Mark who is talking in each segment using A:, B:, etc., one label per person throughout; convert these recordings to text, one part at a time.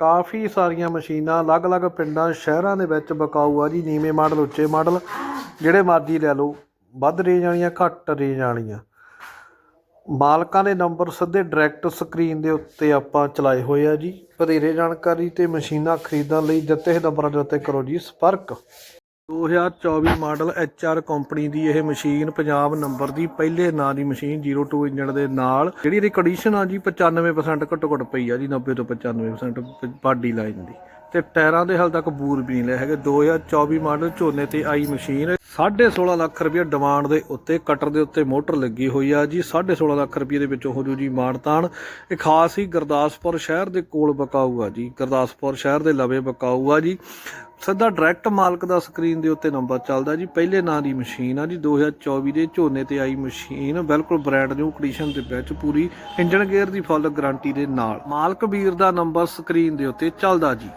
A: ਕਾਫੀ ਸਾਰੀਆਂ ਮਸ਼ੀਨਾਂ ਅਲੱਗ-ਅਲੱਗ ਪਿੰਡਾਂ, ਸ਼ਹਿਰਾਂ ਦੇ ਵਿੱਚ ਬਕਾਊ ਆ ਜੀ, ਨੀਵੇਂ ਮਾਡਲ, ਉੱਚੇ ਮਾਡਲ। ਜਿਹੜੇ ਮਰਜ਼ੀ ਲੈ ਲਓ, ਵੱਧ ਰੇਂਜ ਵਾਲੀਆਂ, ਘੱਟ ਰੇਂਜ ਵਾਲੀਆਂ। ਮਾਲਕਾਂ ਦੇ ਨੰਬਰ ਸਿੱਧੇ ਡਾਇਰੈਕਟ ਸਕਰੀਨ ਦੇ ਉੱਤੇ ਆਪਾਂ ਚਲਾਏ ਹੋਏ ਆ ਜੀ। ਵਧੇਰੇ ਜਾਣਕਾਰੀ ਤੇ ਮਸ਼ੀਨਾਂ ਖਰੀਦਣ ਲਈ ਦਿੱਤੇ ਨੰਬਰਾਂ ਦੇ ਉੱਤੇ ਕਰੋ ਜੀ ਸੰਪਰਕ। 2024 ਮਾਡਲ HR ਕੰਪਨੀ ਦੀ ਇਹ ਮਸ਼ੀਨ ਪੰਜਾਬ ਨੰਬਰ ਦੀ ਪਹਿਲੇ ਨਾਂ ਦੀ ਮਸ਼ੀਨ 02 ਇੰਜਣ ਦੇ ਨਾਲ ਜਿਹੜੀ ਇਹਦੀ ਕੰਡੀਸ਼ਨ ਆ ਜੀ 95% ਘੱਟੋ ਘੱਟ ਪਈ ਆ ਜੀ 90 ਤੋਂ 95% ਬਾਡੀ ਲਾਈਨ ਦੀ। ਤੇ ਟਾਇਰਾਂ ਦੇ ਹਾਲ ਤੱਕ ਬੂਰ ਵੀ ਨਹੀਂ ਲਏ ਹੈਗੇ। 2024 ਮਾਡਲ ਝੋਨੇ ਤੇ ਆਈ ਮਸ਼ੀਨ। 16.5 ਲੱਖ ਰੁਪਏ ਡਿਮਾਂਡ ਦੇ ਉੱਤੇ ਕਟਰ ਦੇ ਉੱਤੇ ਮੋਟਰ ਲੱਗੀ ਹੋਈ ਆ ਜੀ। 16.5 ਲੱਖ ਰੁਪਏ ਦੇ ਵਿੱਚ ਉਹ ਜੂ ਜੀ ਮਾਨਤਾਨ ਇਹ ਖਾਸ ਹੀ ਗੁਰਦਾਸਪੁਰ ਸ਼ਹਿਰ ਦੇ ਕੋਲ ਬਕਾਊ ਆ ਜੀ। ਗੁਰਦਾਸਪੁਰ ਸ਼ਹਿਰ ਦੇ ਲਵੇ ਬਕਾਊ ਆ ਜੀ। ਸਿੱਧਾ ਡਾਇਰੈਕਟ ਮਾਲਕ ਦਾ ਸਕਰੀਨ ਦੇ ਉੱਤੇ ਨੰਬਰ ਚੱਲਦਾ ਜੀ। ਪਹਿਲੇ ਨਾਂ ਦੀ ਮਸ਼ੀਨ ਆ ਜੀ 2024 ਦੇ ਝੋਨੇ ਤੇ ਆਈ ਮਸ਼ੀਨ ਬਿਲਕੁਲ ਬ੍ਰਾਂਡ ਨਿਊ ਕੰਡੀਸ਼ਨ ਦੇ ਵਿੱਚ ਪੂਰੀ ਇੰਜਨ ਗੇਅਰ ਦੀ ਫੁੱਲ ਗਾਰੰਟੀ ਦੇ ਨਾਲ। ਮਾਲਕ ਵੀਰ ਦਾ ਨੰਬਰ ਸਕਰੀਨ ਦੇ ਉੱਤੇ ਚੱਲਦਾ ਜੀ।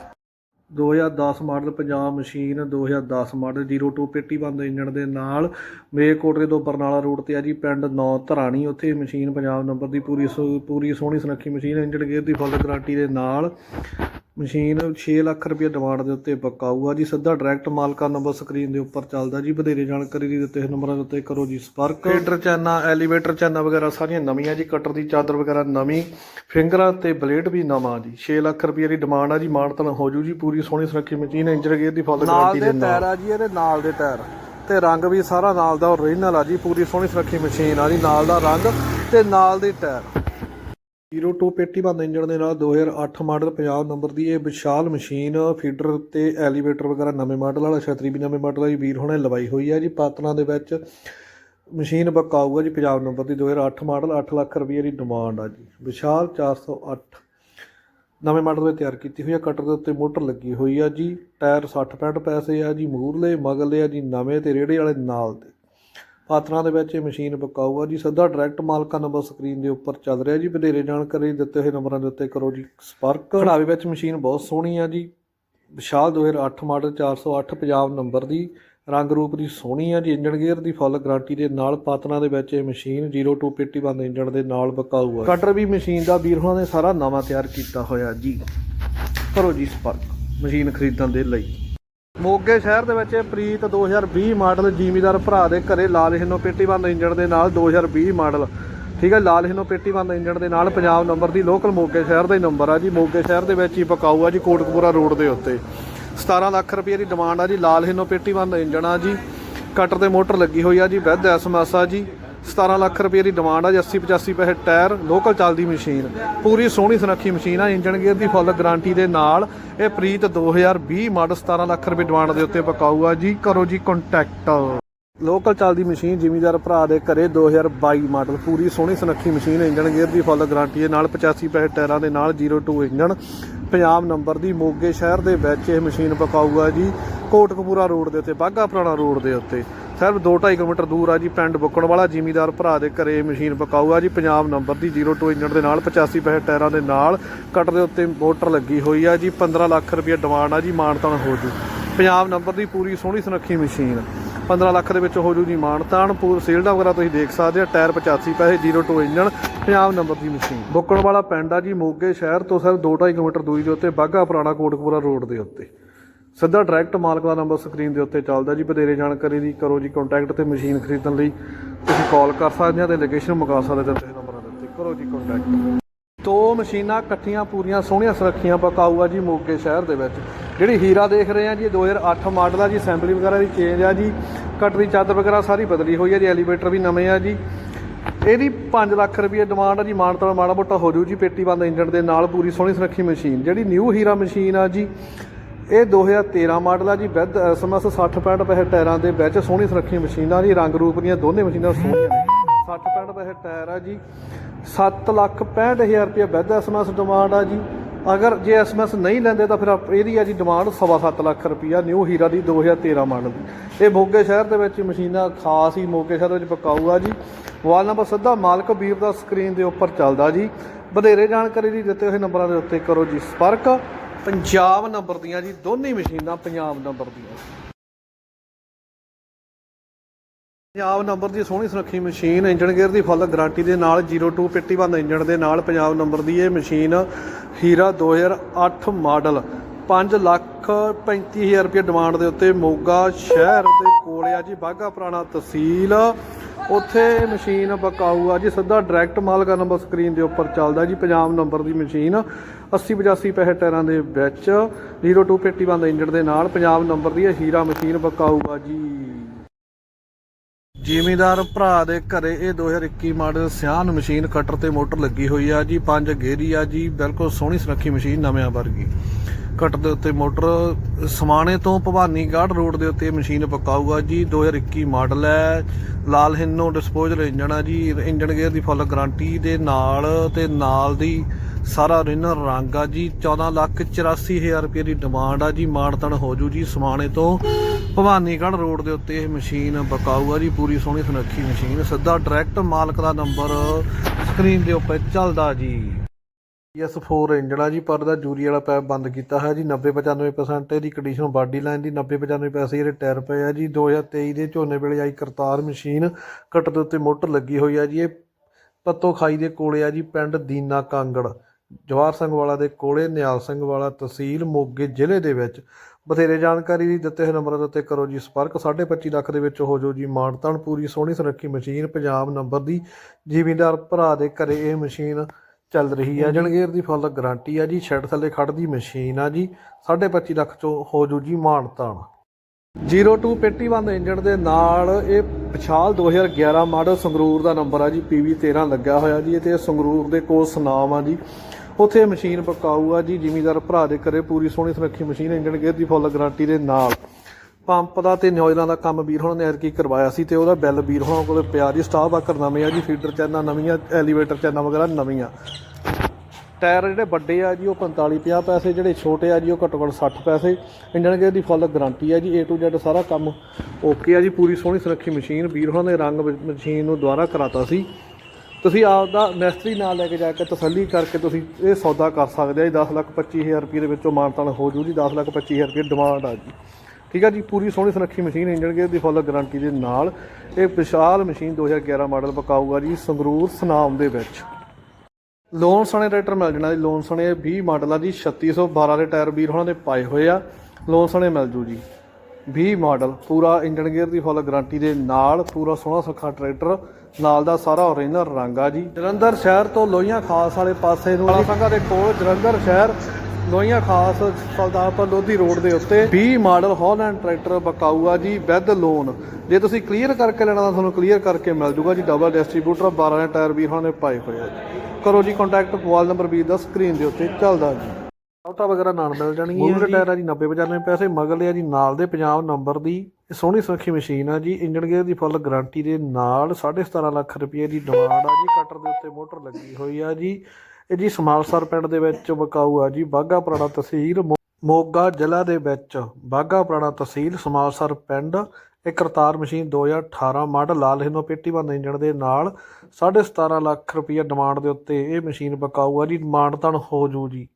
A: 2010 ਮਾਡਲ ਪੰਜਾਬ ਮਸ਼ੀਨ 2010 ਮਾਡਲ 02 ਪੇਟੀ ਬੰਦ ਇੰਜਣ ਦੇ ਨਾਲ। ਮੇਕੋਟਰੇ ਤੋਂ ਬਰਨਾਲਾ ਰੋਡ ਤੇ ਆ ਜੀ, ਪਿੰਡ ਨੌ ਧਰਾਣੀ। ਉੱਥੇ ਮਸ਼ੀਨ ਪੰਜਾਬ ਨੰਬਰ ਦੀ ਪੂਰੀ ਸੋ- ਪੂਰੀ ਸੋਹਣੀ ਸੁਨੱਖੀ ਮਸ਼ੀਨ ਇੰਜਣ ਗੇਅਰ ਦੀ ਫੁੱਲ ਗਾਰੰਟੀ ਦੇ ਨਾਲ। ਮਸ਼ੀਨ 6 ਲੱਖ ਰੁਪਏ ਡਿਮਾਂਡ ਦੇ ਉੱਤੇ ਬਕਾਊ ਆ ਜੀ ਸਿੱਧਾ ਡਾਇਰੈਕਟ ਮਾਲਕਾ ਨੰਬਰ ਸਕਰੀਨ ਦੇ ਉੱਪਰ ਚੱਲਦਾ ਜੀ। ਵਧੇਰੇ ਜਾਣਕਾਰੀ ਲਈ ਦਿੱਤੇ ਨੰਬਰਾਂ ਦੇ ਉੱਤੇ ਕਰੋ ਜੀ ਸੰਪਰਕ। ਫੀਡਰ ਚੈਨਾ ਐਲੀਵੇਟਰ ਚੈਨਾ ਵਗੈਰਾ ਸਾਰੀਆਂ ਨਵੀਆਂ ਜੀ। ਕਟਰ ਦੀ ਚਾਦਰ ਵਗੈਰਾ ਨਵੀਂ। ਫਿੰਗਰਾਂ ਤੇ ਬਲੇਡ ਵੀ ਨਵਾਂ ਜੀ। 6 ਲੱਖ ਰੁਪਏ ਦੀ ਡਿਮਾਂਡ ਆ ਜੀ। ਮਾਨਤਨ ਹੋ ਜੂ ਜੀ। ਪੂਰੀ ਸੋਹਣੀ ਸੁਰੱਖੀ ਮਸ਼ੀਨ ਇੰਜਨ ਗੇਅਰ ਦੀ ਫੁੱਲ ਗਾਰੰਟੀ ਦੇ ਨਾਲ। ਟਾਇਰ ਆ ਜੀ ਇਹਦੇ ਨਾਲ ਦੇ ਟਾਇਰ ਤੇ ਰੰਗ ਵੀ ਸਾਰਾ ਨਾਲ ਦਾ ਓਰੀਜਨਲ ਆ ਜੀ। ਪੂਰੀ ਸੋਹਣੀ ਸੁਰੱਖੀ ਮਸ਼ੀਨ ਆ ਜੀ। ਨਾਲ ਦਾ ਰੰਗ ਤੇ ਨਾਲ ਦੇ ਟਾਇਰ 02 ਪੇਟੀ ਬੰਦ ਇੰਜਣ ਦੇ ਨਾਲ 2008 ਮਾਡਲ ਪੰਜਾਬ ਨੰਬਰ ਦੀ ਇਹ ਵਿਸ਼ਾਲ ਮਸ਼ੀਨ ਫੀਡਰ ਤੇ ਐਲੀਵੇਟਰ ਵਗੈਰਾ ਨਵੇਂ ਮਾਡਲ ਵਾਲਾ, ਛਤਰੀ ਵੀ ਨਵੇਂ ਮਾਡਲ ਵਾਲੀ ਵੀਰ ਹੁਣੇ ਲਵਾਈ ਹੋਈ ਹੈ ਜੀ। ਪਾਤਨਾ ਦੇ ਵਿੱਚ ਮਸ਼ੀਨ ਬਕਾਊ ਹੈ ਜੀ ਪੰਜਾਬ ਨੰਬਰ ਦੀ 2008 ਮਾਡਲ 8 ਲੱਖ ਰੁਪਏ ਦੀ ਡਿਮਾਂਡ ਆ ਜੀ। ਵਿਸ਼ਾਲ 408 ਨਵੇਂ ਮਾਡਲ ਵਿੱਚ ਤਿਆਰ ਕੀਤੀ ਹੋਈ ਆ। ਕਟਰ ਦੇ ਉੱਤੇ ਮੋਟਰ ਲੱਗੀ ਹੋਈ ਆ ਜੀ। ਟਾਇਰ 60 65 ਪੈਸੇ ਆ ਜੀ। ਮੂਰਲੇ ਮਗਲੇ ਆ ਜੀ। ਨਵੇਂ ਤੇ ਰੇੜੇ ਵਾਲੇ ਨਾਲ ਦੇ। ਪਾਤਰਾਂ ਦੇ ਵਿੱਚ ਇਹ ਮਸ਼ੀਨ ਬਕਾਊ ਆ ਜੀ। ਸਿੱਧਾ ਡਾਇਰੈਕਟ ਮਾਲਕਾ ਨੰਬਰ ਸਕਰੀਨ ਦੇ ਉੱਪਰ ਚੱਲ ਰਿਹਾ ਜੀ। ਵਧੇਰੇ ਜਾਣਕਾਰੀ ਦਿੱਤੇ ਹੋਏ ਨੰਬਰਾਂ ਦੇ ਉੱਤੇ ਕਰੋ ਜੀ। ਸੰਪਰਕ ਕਢਾਵੇ ਵਿੱਚ ਮਸ਼ੀਨ ਬਹੁਤ ਸੋਹਣੀ ਆ ਜੀ। ਵਿਸ਼ਾਲ 2008 ਮਾਡਲ 408 ਪੰਜਾਬ ਨੰਬਰ ਦੀ ਰੰਗ ਰੂਪ ਦੀ ਸੋਹਣੀ ਆ ਜੀ। ਇੰਜਨ ਗੇਅਰ ਦੀ ਫੁੱਲ ਗਾਰੰਟੀ ਦੇ ਨਾਲ ਪਾਤਰਾਂ ਦੇ ਵਿੱਚ ਇਹ ਮਸ਼ੀਨ 02 ਪੇਟੀ ਬੰਦ ਇੰਜਨ ਦੇ ਨਾਲ ਬਕਾਊ ਆ ਕਟਰ ਵੀ ਮਸ਼ੀਨ ਦਾ ਵੀਰ ਹੋਣਾ ਨੇ ਸਾਰਾ ਨਵਾਂ ਤਿਆਰ ਕੀਤਾ ਹੋਇਆ ਜੀ। ਕਰੋ ਜੀ ਸੰਪਰਕ ਮਸ਼ੀਨ ਖਰੀਦਣ ਦੇ ਲਈ। ਮੋਗੇ ਸ਼ਹਿਰ ਦੇ ਵਿੱਚ ਇਹ ਪ੍ਰੀਤ 2020 ਮਾਡਲ ਜ਼ਿਮੀਦਾਰ ਭਰਾ ਦੇ ਘਰੇ ਲਾਲ ਹਿੰਨੋ ਪੇਟੀ ਬੰਦ ਇੰਜਣ ਦੇ ਨਾਲ 2020 ਮਾਡਲ। ਠੀਕ ਹੈ, ਲਾਲ ਹਿੰਨੋ ਪੇਟੀ ਬੰਦ ਇੰਜਣ ਦੇ ਨਾਲ ਪੰਜਾਬ ਨੰਬਰ ਦੀ ਲੋਕਲ ਮੋਗੇ ਸ਼ਹਿਰ ਦਾ ਹੀ ਨੰਬਰ ਆ ਜੀ। ਮੋਗੇ ਸ਼ਹਿਰ ਦੇ ਵਿੱਚ ਹੀ ਪਕਾਊ ਆ ਜੀ ਕੋਟਕਪੂਰਾ ਰੋਡ ਦੇ ਉੱਤੇ। 17 ਲੱਖ ਰੁਪਏ ਦੀ ਡਿਮਾਂਡ ਆ ਜੀ, ਲਾਲ ਹਿੰਨੋ ਪੇਟੀ ਬੰਦ ਇੰਜਣ ਆ ਜੀ। ਕਟਰ ਤੇ ਮੋਟਰ ਲੱਗੀ ਹੋਈ ਆ ਜੀ ਵਿਦ ਐਸਐਮਐਸ ਆ ਜੀ। 17 ਲੱਖ ਰੁਪਏ ਦੀ ਡਿਮਾਂਡ ਆ, ਜੀ 80 85 ਪੈਸੇ ਟਾਇਰ ਲੋਕਲ ਚੱਲਦੀ ਮਸ਼ੀਨ। ਪੂਰੀ ਸੋਹਣੀ ਸੁਨੱਖੀ ਮਸ਼ੀਨ ਆ ਇੰਜਨ ਗੇਅਰ ਦੀ ਫੁੱਲ ਗਾਰੰਟੀ ਦੇ ਨਾਲ। ਇਹ ਪ੍ਰੀਤ 2020 ਮਾਡਲ 17 ਲੱਖ ਰੁਪਏ ਡਿਮਾਂਡ ਦੇ ਉੱਤੇ ਪਕਾਊ ਆ ਜੀ। ਕਰੋ ਜੀ ਕੰਟੈਕਟ ਲੋਕਲ ਚੱਲਦੀ ਮਸ਼ੀਨ, ਜ਼ਿਮੀਦਾਰ ਭਰਾ ਦੇ ਘਰੇ 2022 ਮਾਡਲ ਪੂਰੀ ਸੋਹਣੀ ਸੁਨੱਖੀ ਮਸ਼ੀਨ ਇੰਜਨ ਗੇਅਰ ਦੀ ਫੁੱਲ ਗਾਰੰਟੀ ਦੇ ਨਾਲ 85 ਪੈਸੇ ਟਾਇਰਾਂ ਦੇ ਨਾਲ 02 ਇੰਜਨ ਪੰਜਾਬ ਨੰਬਰ ਦੀ ਮੋਗੇ ਸ਼ਹਿਰ ਦੇ ਵਿੱਚ ਇਹ ਮਸ਼ੀਨ ਪਕਾਊਗਾ ਜੀ। ਕੋਟਕਪੂਰਾ ਰੋਡ ਦੇ ਉੱਤੇ ਬਾਗਾ ਪੁਰਾਣਾ ਰੋਡ ਦੇ ਉੱਤੇ। ਸਿਰਫ 2.5 ਕਿਲੋਮੀਟਰ ਦੂਰ ਆ ਜੀ, ਪਿੰਡ ਬੁੱਕਣ ਵਾਲਾ ਜ਼ਿਮੀਦਾਰ ਭਰਾ ਦੇ ਘਰੇ ਮਸ਼ੀਨ ਪਕਾਊ ਆ ਜੀ। ਪੰਜਾਬ ਨੰਬਰ ਦੀ 02 ਇੰਜਨ ਦੇ ਨਾਲ 85 ਪੈਸੇ ਟਾਇਰਾਂ ਦੇ ਨਾਲ ਕਟ ਦੇ ਉੱਤੇ ਮੋਟਰ ਲੱਗੀ ਹੋਈ ਆ ਜੀ। 15 ਲੱਖ ਰੁਪਏ ਡਿਮਾਂਡ ਆ ਜੀ ਮਾਨਤਾਨ ਹੋ ਜੂ। ਪੰਜਾਬ ਨੰਬਰ ਦੀ ਪੂਰੀ ਸੋਹਣੀ ਸੁਨੱਖੀ ਮਸ਼ੀਨ। 15 ਲੱਖ ਦੇ ਵਿੱਚ ਹੋ ਜੂ ਜੀ ਮਾਨਤਾਨ ਪੂਰ ਸੇਲਡਾ ਵਗੈਰਾ ਤੁਸੀਂ ਦੇਖ ਸਕਦੇ ਆ, ਟਾਇਰ 85 ਪੈਸੇ 02 ਇੰਜਣ, ਪੰਜਾਬ ਨੰਬਰ ਦੀ ਮਸ਼ੀਨ। ਬੁੱਕਣ ਵਾਲਾ ਪਿੰਡ ਆ ਜੀ, ਮੋਗੇ ਸ਼ਹਿਰ ਤੋਂ ਸਿਰਫ 2.5 ਕਿਲੋਮੀਟਰ ਦੂਰੀ ਦੇ ਉੱਤੇ ਬਾਗਾ ਪੁਰਾਣਾ ਕੋਟਕਪੂਰਾ ਰੋਡ ਦੇ ਉੱਤੇ। ਸਿੱਧਾ ਡਾਇਰੈਕਟ ਮਾਲਕ ਦਾ ਨੰਬਰ ਸਕਰੀਨ ਦੇ ਉੱਤੇ ਚੱਲਦਾ ਜੀ। ਵਧੇਰੇ ਜਾਣਕਾਰੀ ਦੀ ਕਰੋ ਜੀ ਕੰਟੈਕਟ ਤੇ ਮਸ਼ੀਨ ਖਰੀਦਣ ਲਈ। ਤੁਸੀਂ ਕਾਲ ਕਰ ਸਕਦੇ ਆ ਤੇ ਲੋਕੇਸ਼ਨ ਮੰਗਾ ਸਕਦੇ ਹੋ ਤੇ ਨੰਬਰਾਂ ਦੇ ਉੱਤੇ। ਕਰੋ ਜੀ ਕੰਟੈਕਟ ਦੋ ਮਸ਼ੀਨਾਂ ਇਕੱਠੀਆਂ ਪੂਰੀਆਂ ਸੋਹਣੀਆਂ ਸੁਰੱਖੀਆਂ ਪਕਾਊ ਆ ਜੀ ਮੋਗੇ ਸ਼ਹਿਰ ਦੇ ਵਿੱਚ। ਜਿਹੜੀ ਹੀਰਾ ਦੇਖ ਰਹੇ ਆ ਜੀ, ਇਹ 2008 ਮਾਡਲ ਆ ਜੀ ਅਸੈਂਬਲੀ ਵਗੈਰਾ ਦੀ ਚੇਂਜ ਆ ਜੀ। ਕਟਰੀ ਚਾਦਰ ਵਗੈਰਾ ਸਾਰੀ ਬਦਲੀ ਹੋਈ ਆ ਜੀ ਐਲੀਵੇਟਰ ਵੀ ਨਵੇਂ ਆ ਜੀ। ਇਹਦੀ 5 ਲੱਖ ਰੁਪਏ ਡਿਮਾਂਡ ਆ ਜੀ ਮਾਨਤਲ ਮਾੜਾ ਮੋਟਾ ਹੋ ਜੂ ਜੀ, ਪੇਟੀ ਬੰਦ ਇੰਜਣ ਦੇ ਨਾਲ ਪੂਰੀ ਸੋਹਣੀ ਸੁਰੱਖੀ ਮਸ਼ੀਨ। ਜਿਹੜੀ ਨਿਊ ਹੀਰਾ ਮਸ਼ੀਨ ਆ ਜੀ ਇਹ 2013 ਮਾਡਲ ਆ ਜੀ ਵਿਦ ਐਸਐਮਐਸ 60 65 ਪੈਸੇ ਟਾਇਰਾਂ ਦੇ ਵਿੱਚ, ਸੋਹਣੀ ਸੁਰੱਖੀ ਮਸ਼ੀਨਾਂ ਜੀ, ਰੰਗ ਰੂਪ ਦੀਆਂ ਦੋਨੇ ਮਸ਼ੀਨਾਂ ਸੋਹਣੀਆਂ ਨੇ। 60 65 ਪੈਸੇ ਟਾਇਰ ਆ ਜੀ 7 ਲੱਖ 65000 ਰੁਪਏ ਵਿਦ ਐਸਐਮਐਸ ਡਿਮਾਂਡ ਆ ਜੀ। ਅਗਰ ਜੇ ਐਸਐਮਐਸ ਨਹੀਂ ਲੈਂਦੇ ਤਾਂ ਫਿਰ ਇਹਦੀ ਆ ਜੀ ਡਿਮਾਂਡ ਸਵਾ ਸੱਤ ਲੱਖ ਰੁਪਈਆ ਨਿਊ ਹੀਰਾ ਦੀ 2013 ਮਾਡਲ ਦੀ। ਇਹ ਮੋਗੇ ਸ਼ਹਿਰ ਦੇ ਵਿੱਚ ਮਸ਼ੀਨਾਂ ਖਾਸ ਹੀ ਮੋਗੇ ਸ਼ਹਿਰ ਵਿੱਚ ਪਕਾਊ ਆ ਜੀ। ਵਾਲ ਨੰਬਰ ਸਿੱਧਾ ਮਾਲਕ ਵੀਰ ਦਾ ਸਕਰੀਨ ਦੇ ਉੱਪਰ ਚੱਲਦਾ ਜੀ। ਵਧੇਰੇ ਜਾਣਕਾਰੀ ਲਈ ਦਿੱਤੇ ਹੋਏ ਨੰਬਰਾਂ ਦੇ ਉੱਤੇ ਕਰੋ ਜੀ ਸੰਪਰਕ। ਪੰਜਾਬ ਨੰਬਰ ਦੀਆਂ ਜੀ, ਦੋਨੇ ਮਸ਼ੀਨਾਂ ਪੰਜਾਬ ਨੰਬਰ ਦੀਆਂ। ਪੰਜਾਬ ਨੰਬਰ ਦੀ ਸੋਹਣੀ ਸੁਰੱਖੀ ਮਸ਼ੀਨ ਇੰਜਨ ਗੇਅਰ ਦੀ ਫੁੱਲ ਗਾਰੰਟੀ ਦੇ ਨਾਲ 02 ਪੇਟੀ ਬੰਦ ਇੰਜਨ ਦੇ ਨਾਲ ਪੰਜਾਬ ਨੰਬਰ ਦੀ ਇਹ ਮਸ਼ੀਨ ਹੀਰਾ 2008 ਮਾਡਲ 5 ਲੱਖ 35000 ਰੁਪਏ ਡਿਮਾਂਡ ਦੇ ਉੱਤੇ ਮੋਗਾ ਸ਼ਹਿਰ ਦੇ ਕੋਲ ਆ ਜੀ ਬਾਗਾ ਪੁਰਾਣਾ ਤਹਿਸੀਲ। ਉੱਥੇ ਮਸ਼ੀਨ ਬਕਾਊ ਆ ਜੀ, ਸਿੱਧਾ ਡਾਇਰੈਕਟ ਮਾਲਕਾ ਨੰਬਰ ਸਕਰੀਨ ਦੇ ਉੱਪਰ ਚੱਲਦਾ ਜੀ, ਪੰਜਾਬ ਨੰਬਰ ਦੀ ਮਸ਼ੀਨ 80 85 ਪੈਸੇ ਟਾਇਰਾਂ ਦੇ ਵਿੱਚ 02 ਪੇਟੀ ਬੰਦ ਇੰਜਣ ਦੇ ਨਾਲ ਪੰਜਾਬ ਨੰਬਰ ਦੀ ਇਹ ਹੀਰਾ ਮਸ਼ੀਨ ਬਕਾਊ ਆ ਜੀ। ਜ਼ਿਮੀਦਾਰ ਭਰਾ ਦੇ ਘਰੇ ਇਹ 2021 ਮਾਡਲ ਸਿਆਨ ਮਸ਼ੀਨ ਕਟਰ ਤੇ ਮੋਟਰ ਲੱਗੀ ਹੋਈ ਆ ਜੀ, ਪੰਜ ਗੇਰੀ ਆ ਜੀ, ਬਿਲਕੁਲ ਸੋਹਣੀ ਸੁਨੱਖੀ ਮਸ਼ੀਨ ਨਵਿਆਂ ਵਰਗੀ। ਕੱਟ ਦੇ ਉੱਤੇ ਮੋਟਰ, ਸਮਾਣੇ ਤੋਂ ਭਵਾਨੀਗੜ੍ਹ ਰੋਡ ਦੇ ਉੱਤੇ ਮਸ਼ੀਨ ਪਕਾਊਗਾ ਜੀ 2021 ਮਾਡਲ ਹੈ। ਲਾਲ ਹਿੰਨੋ ਡਿਸਪੋਜ਼ਲ ਇੰਜਣ ਆ ਜੀ ਇੰਜਣ ਗੇਅਰ ਦੀ ਫੁੱਲ ਗਾਰੰਟੀ ਦੇ ਨਾਲ ਤੇ ਨਾਲ ਦੀ ਸਾਰਾ ਰਿਨਰ ਰੰਗ ਆ ਜੀ 14 ਲੱਖ 84 ਹਜ਼ਾਰ ਰੁਪਏ ਦੀ ਡਿਮਾਂਡ ਆ ਜੀ ਮਾਨਤਨ ਹੋ ਜੂ ਜੀ, ਸਮਾਣੇ ਤੋਂ ਭਵਾਨੀਗੜ੍ਹ ਰੋਡ ਦੇ ਉੱਤੇ ਇਹ ਮਸ਼ੀਨ ਬਕਾਊ ਆ ਜੀ, ਪੂਰੀ ਸੋਹਣੀ ਸੁਨੱਖੀ ਮਸ਼ੀਨ, ਸਿੱਧਾ ਡਾਇਰੈਕਟ ਮਾਲਕ ਦਾ ਨੰਬਰ ਸਕਰੀਨ ਦੇ ਉੱਪਰ ਚੱਲਦਾ ਜੀ। PS4 ਇੰਜਣ ਆ ਜੀ, ਪਰ ਦਾ ਜੂਰੀ ਵਾਲਾ ਪੈਪ ਬੰਦ ਕੀਤਾ ਹੈ ਜੀ 90 95% ਇਹਦੀ ਕੰਡੀਸ਼ਨ ਬਾਡੀ ਲਾਈਨ ਦੀ 90 95 ਪੈਸੇ ਜਿਹੜੇ ਟਾਇਰ ਪਏ ਆ ਜੀ 2023 ਦੇ ਝੋਨੇ ਵੇਲੇ ਆਈ ਕਰਤਾਰ ਮਸ਼ੀਨ ਕੱਟ ਦੇ ਉੱਤੇ ਮੋਟਰ ਲੱਗੀ ਹੋਈ ਆ ਜੀ, ਇਹ ਪੱਤੋ ਖਾਈ ਦੇ ਕੋਲੇ ਆ ਜੀ, ਪਿੰਡ ਦੀਨਾ ਕਾਂਗੜ, ਜਵਾਹਰ ਸਿੰਘ ਵਾਲਾ ਦੇ ਕੋਲੇ ਨਿਆਲ ਸਿੰਘ ਵਾਲਾ ਤਹਿਸੀਲ, ਮੋਗੇ ਜ਼ਿਲ੍ਹੇ ਦੇ ਵਿੱਚ। ਬਥੇਰੇ ਜਾਣਕਾਰੀ ਦੀ ਦਿੱਤੇ ਹੋਏ ਨੰਬਰਾਂ ਦੇ ਉੱਤੇ ਕਰੋ ਜੀ, ਸੰਪਰਕ 25 ਲੱਖ ਦੇ ਵਿੱਚ ਹੋ ਜਾਓ ਜੀ, ਮਾਨਤਾਨ ਪੂਰੀ ਸੋਹਣੀ ਸੁਰੱਖੀ ਮਸ਼ੀਨ, ਪੰਜਾਬ ਨੰਬਰ ਦੀ, ਜ਼ਿਮੀਂਦਾਰ ਭਰਾ ਦੇ ਘਰੇ ਇਹ ਮਸ਼ੀਨ ਚੱਲ ਰਹੀ ਹੈ ਜਣਗੇਰ ਦੀ ਫੁੱਲ ਗਾਰੰਟੀ ਆ ਜੀ। ਛੱਡ ਥੱਲੇ ਖੜਦੀ ਮਸ਼ੀਨ ਆ ਜੀ। 25 ਲੱਖ ਚੋਂ ਹੋ ਜੂ ਜੀ ਮਾਨਤਾਨ। 02 ਪੇਟੀ ਬੰਦ ਇੰਜਣ ਦੇ ਨਾਲ ਇਹ ਵਿਸ਼ਾਲ 2011 ਮਾਡਲ ਸੰਗਰੂਰ ਦਾ ਨੰਬਰ ਆ ਜੀ। PV 13 ਲੱਗਿਆ ਹੋਇਆ ਜੀ। ਤੇ ਸੰਗਰੂਰ ਦੇ ਕੋਲ ਸੁਨਾਮ ਆ ਜੀ। ਉੱਥੇ ਮਸ਼ੀਨ ਪਕਾਊ ਆ ਜੀ। ਜ਼ਿਮੀਦਾਰ ਭਰਾ ਦੇ ਘਰੇ ਪੂਰੀ ਸੋਹਣੀ ਸੁਨੱਖੀ ਮਸ਼ੀਨ ਇੰਜਣ ਗੇਅਰ ਦੀ ਫੁੱਲ ਗਾਰੰਟੀ ਦੇ ਨਾਲ। ਪੰਪ ਦਾ ਤੇ ਨਿਓਇਲਾਂ ਦਾ ਕੰਮ ਵੀਰ ਹੁਣ ਨੇ ਐਰਕੀ ਕਰਵਾਇਆ ਸੀ ਤੇ ਉਹਦਾ ਬਿੱਲ ਵੀਰ ਹੁਣ ਕੋਲੇ ਪਿਆ ਜੀ। ਸਟਾਫ ਬਾਕਰ ਨਵੇਂ ਆ ਜੀ, ਫੀਡਰ ਚੈਨਾਂ ਨਵੀਆਂ, ਐਲੀਵੇਟਰ ਚੈਨਾਂ ਵਗੈਰਾ ਨਵੀਆਂ। ਟਾਇਰ ਜਿਹੜੇ ਵੱਡੇ ਆ ਜੀ, ਉਹ 45 50 ਪੈਸੇ, ਜਿਹੜੇ ਛੋਟੇ ਆ ਜੀ, ਉਹ ਘੱਟੋ ਘੱਟ 60 ਪੈਸੇ। ਇੰਜਣ ਗੇਅਰ ਦੀ ਫੁੱਲ ਗਾਰੰਟੀ ਆ ਜੀ, A to Z ਸਾਰਾ ਕੰਮ ਓਕੇ ਆ ਜੀ, ਪੂਰੀ ਸੋਹਣੀ ਸੁਰੱਖੀ ਮਸ਼ੀਨ। ਵੀਰ ਹੋਣਾ ਨੇ ਰੰਗ ਮਸ਼ੀਨ ਨੂੰ ਦੁਬਾਰਾ ਕਰਾਤਾ ਸੀ। ਤੁਸੀਂ ਆਪ ਦਾ ਮਿਸਤਰੀ ਨਾਲ ਲੈ ਕੇ ਜਾ ਕੇ ਤਸੱਲੀ ਕਰਕੇ ਤੁਸੀਂ ਇਹ ਸੌਦਾ ਕਰ ਸਕਦੇ ਆ ਜੀ। 10 ਲੱਖ 25 ਹਜ਼ਾਰ ਰੁਪਏ ਦੇ ਵਿੱਚੋਂ ਮਾਨਤਾਨ ਹੋ ਜੂ ਜੀ 10 ਲੱਖ 25 ਹਜ਼ਾਰ ਰੁਪਏ ਡਿਮਾਂਡ ਆ ਜੀ। ਠੀਕ ਆ ਜੀ, ਪੂਰੀ ਸੋਹਣੀ ਸੁਰੱਖੀ ਮਸ਼ੀਨ ਇੰਜਣ ਗੇਅਰ ਦੀ ਫੁੱਲ ਗਾਰੰਟੀ ਦੇ ਨਾਲ। ਇਹ ਵਿਸ਼ਾਲ ਮਸ਼ੀਨ 2011 ਮਾਡਲ ਬਕਾਊਗਾ ਜੀ, ਸੰਗਰੂਰ ਸਨਾਮ ਦੇ ਵਿੱਚ। ਲੋਨ ਸਣੇ ਟਰੈਕਟਰ ਮਿਲ ਜਾਣਾ ਜੀ ਲੋਨ ਸਣੇ 20 ਮਾਡਲ ਆ ਜੀ 3612 ਦੇ ਟਾਇਰ ਵੀਰ ਉਹਨਾਂ ਦੇ ਪਾਏ ਹੋਏ ਆ। ਲੋਨ ਸਣੇ ਮਿਲ ਜੂ ਜੀ 20 ਮਾਡਲ, ਪੂਰਾ ਇੰਜਨ ਗੇਅਰ ਦੀ ਫੁੱਲ ਗਾਰੰਟੀ ਦੇ ਨਾਲ, ਪੂਰਾ ਸੋਹਣਾ ਸੁੱਖਾ ਟਰੈਕਟਰ, ਨਾਲ ਦਾ ਸਾਰਾ ਓਰੀਜਨਲ ਰੰਗ ਆ ਜੀ। ਜਲੰਧਰ ਸ਼ਹਿਰ ਤੋਂ ਲੋਹੀਆਂ ਖਾਸ ਵਾਲੇ ਪਾਸੇ ਨੂੰ ਵਾਲਾ ਦੇ ਕੋਲ ਜਲੰਧਰ ਸ਼ਹਿਰ ਲੋਹੀਆਂ ਖਾਸ ਸਲਦਾਰਪੁਰ ਲੋਧੀ ਰੋਡ ਦੇ ਉੱਤੇ 20 ਮਾਡਲ ਹਾਲੈਂਡ ਟਰੈਕਟਰ ਬਕਾਊ ਆ ਜੀ ਵਿਦ ਲੋਨ ਜੇ ਤੁਸੀਂ ਕਲੀਅਰ ਕਰਕੇ ਲੈਣਾ ਤਾਂ ਤੁਹਾਨੂੰ ਕਲੀਅਰ ਕਰਕੇ ਮਿਲ ਜੂਗਾ ਜੀ ਡਬਲ ਡਿਸਟ੍ਰੀਬਿਊਟਰ 12 ਨੇ ਟਾਇਰ ਵੀ ਉਹਨਾਂ ਨੇ ਪਾਏ ਹੋਏ ਆ ਕਰੋ ਜੀ ਕੰਟੈਕਟ ਮੋਬਾਈਲ ਨੰਬਰ ਵੀਰ ਦਾ ਸਕਰੀਨ ਦੇ ਉੱਤੇ ਚੱਲਦਾ ਜੀ। ਆਉਟਾ ਵਗੈਰਾ ਨਾਲ ਮਿਲ ਜਾਣਗੀਆਂ ਮੂਵਰ ਟਾਇਰ ਆ ਜੀ 90 95 ਪੈਸੇ ਮਗਲੇ ਆ ਜੀ, ਨਾਲ ਦੇ ਪੰਜਾਬ ਨੰਬਰ ਦੀ ਇਹ ਸੋਹਣੀ ਸੁਰੱਖੀ ਮਸ਼ੀਨ ਆ ਜੀ। ਇੰਜਨ ਗੇਅਰ ਦੀ ਫੁੱਲ ਗਾਰੰਟੀ ਦੇ ਨਾਲ 17.5 ਲੱਖ ਰੁਪਏ ਦੀ ਡਿਮਾਂਡ ਆ ਜੀ। ਕਟਰ ਦੇ ਉੱਤੇ ਮੋਟਰ ਲੱਗੀ ਹੋਈ ਆ ਜੀ। ਇਹ ਜੀ ਸਮਾਲਸਰ ਪਿੰਡ ਦੇ ਵਿੱਚ ਬਕਾਊ ਆ ਜੀ ਬਾਗਾ ਪੁਰਾਣਾ ਤਹਿਸੀਲ ਮੋ- ਮੋਗਾ ਜ਼ਿਲ੍ਹਾ ਦੇ ਵਿੱਚ। ਬਾਗਾ ਪੁਰਾਣਾ ਤਹਿਸੀਲ ਸਮਾਲਸਰ ਪਿੰਡ, ਇਹ ਕਰਤਾਰ ਮਸ਼ੀਨ 2018 ਮਾਡਲ ਲਾਲ ਹਿੰਨੋ ਪੇਟੀ ਬੰਦ ਇੰਜਣ ਦੇ ਨਾਲ 17.5 ਲੱਖ ਰੁਪਏ ਡਿਮਾਂਡ ਦੇ ਉੱਤੇ ਇਹ ਮਸ਼ੀਨ ਬਕਾਊ ਆ ਜੀ ਮਾਨਤਨ ਹੋ ਜੂ ਜੀ।